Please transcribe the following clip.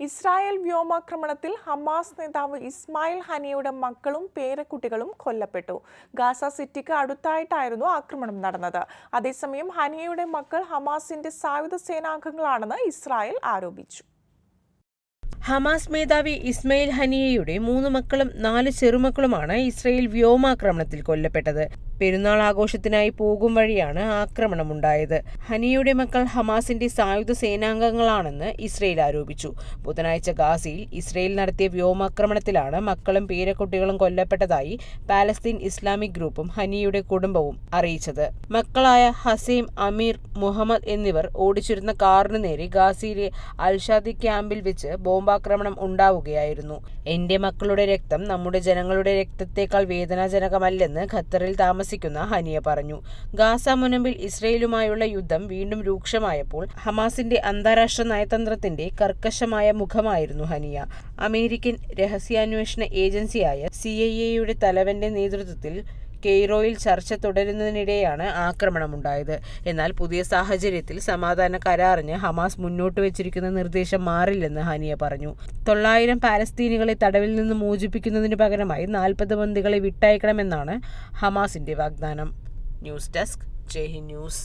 Israel വ്യോമാക്രമണത്തിൽ Hamas നേതാവ് ഇസ്മായിൽ ഹനിയുടെ മക്കളും പേരക്കുട്ടികളും കൊല്ലപ്പെട്ടു. ഗാസ സിറ്റിക്ക് അടുത്തായിട്ടായിരുന്നു ആക്രമണം നടന്നത്. അതേസമയം ഹനിയയുടെ മക്കൾ ഹമാസിന്റെ സായുധ സേനാംഗങ്ങളാണെന്ന് ഇസ്രായേൽ ആരോപിച്ചു. ഹമാസ് മേധാവി ഇസ്മയിൽ ഹനിയയുടെ മൂന്ന് മക്കളും നാല് ചെറുമക്കളുമാണ് ഇസ്രയേൽ വ്യോമാക്രമണത്തിൽ കൊല്ലപ്പെട്ടത്. പെരുന്നാൾ ആഘോഷത്തിനായി പോകും വഴിയാണ് ആക്രമണമുണ്ടായത്. ഹനിയുടെ മക്കൾ ഹമാസിന്റെ സായുധ സേനാംഗങ്ങളാണെന്ന് ഇസ്രയേൽ ആരോപിച്ചു. ബുധനാഴ്ച ഗാസയിൽ ഇസ്രയേൽ നടത്തിയ വ്യോമാക്രമണത്തിലാണ് മക്കളും പേരക്കുട്ടികളും കൊല്ലപ്പെട്ടതായി പാലസ്തീൻ ഇസ്ലാമിക് ഗ്രൂപ്പും ഹനിയുടെ കുടുംബവും അറിയിച്ചത്. മക്കളായ ഹസീം അമീർ മുഹമ്മദ് എന്നിവർ ഓടിച്ചിരുന്ന കാറിനു നേരെ ഗാസയിലെ അൽഷാദി ക്യാമ്പിൽ വെച്ച് ബോംബാക്രമണം ഉണ്ടാവുകയായിരുന്നു. എന്റെ മക്കളുടെ രക്തം നമ്മുടെ ജനങ്ങളുടെ രക്തത്തേക്കാൾ വേദനാജനകമല്ലെന്ന് ഖത്തറിൽ താമസിക്കുന്ന ഹനിയ പറഞ്ഞു. ഗാസ മുനമ്പിൽ ഇസ്രയേലുമായുള്ള യുദ്ധം വീണ്ടും രൂക്ഷമായപ്പോൾ ഹമാസിന്റെ അന്താരാഷ്ട്ര നയതന്ത്രത്തിന്റെ കർക്കശമായ മുഖമായിരുന്നു ഹനിയ. അമേരിക്കൻ രഹസ്യാന്വേഷണ ഏജൻസിയായ സി ഐ എയുടെ തലവന്റെ നേതൃത്വത്തിൽ കെയ്റോയിൽ ചർച്ച തുടരുന്നതിനിടെയാണ് ആക്രമണമുണ്ടായത്. എന്നാൽ പുതിയ സാഹചര്യത്തിൽ സമാധാന കരാറിന് ഹമാസ് മുന്നോട്ട് വെച്ചിരിക്കുന്ന നിർദ്ദേശം മാറില്ലെന്ന് ഹാനിയ പറഞ്ഞു. തൊള്ളായിരം പാലസ്തീനികളെ തടവിൽ നിന്ന് മോചിപ്പിക്കുന്നതിന് പകരമായി നാൽപ്പത് ബന്ദികളെ വിട്ടയക്കണമെന്നാണ് ഹമാസിന്റെ വാഗ്ദാനം. News desk Jaihind news.